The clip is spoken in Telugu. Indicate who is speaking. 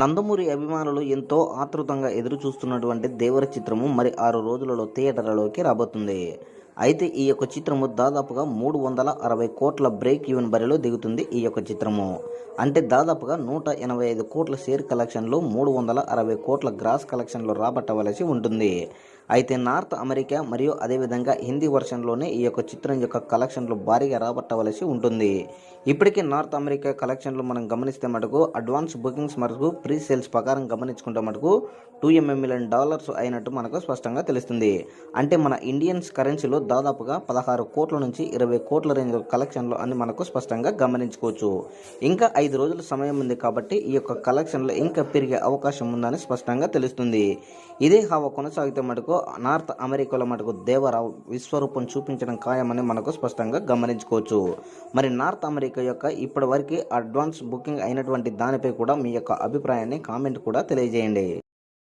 Speaker 1: నందమూరి అభిమానులు ఎంతో ఆతృతంగా ఎదురు చూస్తున్నటువంటి దేవర చిత్రము మరి ఆరు రోజులలో థియేటర్లలోకి రాబోతుంది. అయితే ఈ యొక్క చిత్రము దాదాపుగా మూడు వందల అరవై కోట్ల బ్రేక్ ఈవెన్ బరిలో దిగుతుంది ఈ యొక్క చిత్రము. అంటే దాదాపుగా నూట ఎనభై ఐదు కోట్ల షేర్ కలెక్షన్లు మూడు వందల అరవై కోట్ల గ్రాస్ కలెక్షన్లు రాబట్టవలసి ఉంటుంది. అయితే నార్త్ అమెరికా మరియు అదేవిధంగా హిందీ వర్షన్లోనే ఈ యొక్క చిత్రం యొక్క కలెక్షన్లు భారీగా రాబట్టవలసి ఉంటుంది. ఇప్పటికే నార్త్ అమెరికా కలెక్షన్లు మనం గమనిస్తే మటుకు అడ్వాన్స్ బుకింగ్స్ మటుకు ప్రీ సేల్స్ ప్రకారం గమనించుకుంటే మటుకు టూ ఎంఎం మిలియన్ డాలర్స్ అయినట్టు మనకు స్పష్టంగా తెలుస్తుంది. అంటే మన ఇండియన్స్ కరెన్సీలో దాదాపుగా పదహారు కోట్ల నుంచి ఇరవై కోట్ల రేంజ్ కలెక్షన్లు అని మనకు స్పష్టంగా గమనించుకోవచ్చు. ఇంకా ఐదు రోజుల సమయం ఉంది కాబట్టి ఈ యొక్క కలెక్షన్లు ఇంకా పెరిగే అవకాశం ఉందని స్పష్టంగా తెలుస్తుంది. ఇదే హావ కొనసాగితే మటుకు నార్త్ అమెరికాలో మటుకు దేవరావు విశ్వరూపం చూపించడం ఖాయమని మనకు స్పష్టంగా గమనించుకోవచ్చు. మరి నార్త్ అమెరికా యొక్క ఇప్పటి వరకు అడ్వాన్స్ బుకింగ్ అయినటువంటి దానిపై కూడా మీ యొక్క అభిప్రాయాన్ని కామెంట్ కూడా తెలియజేయండి.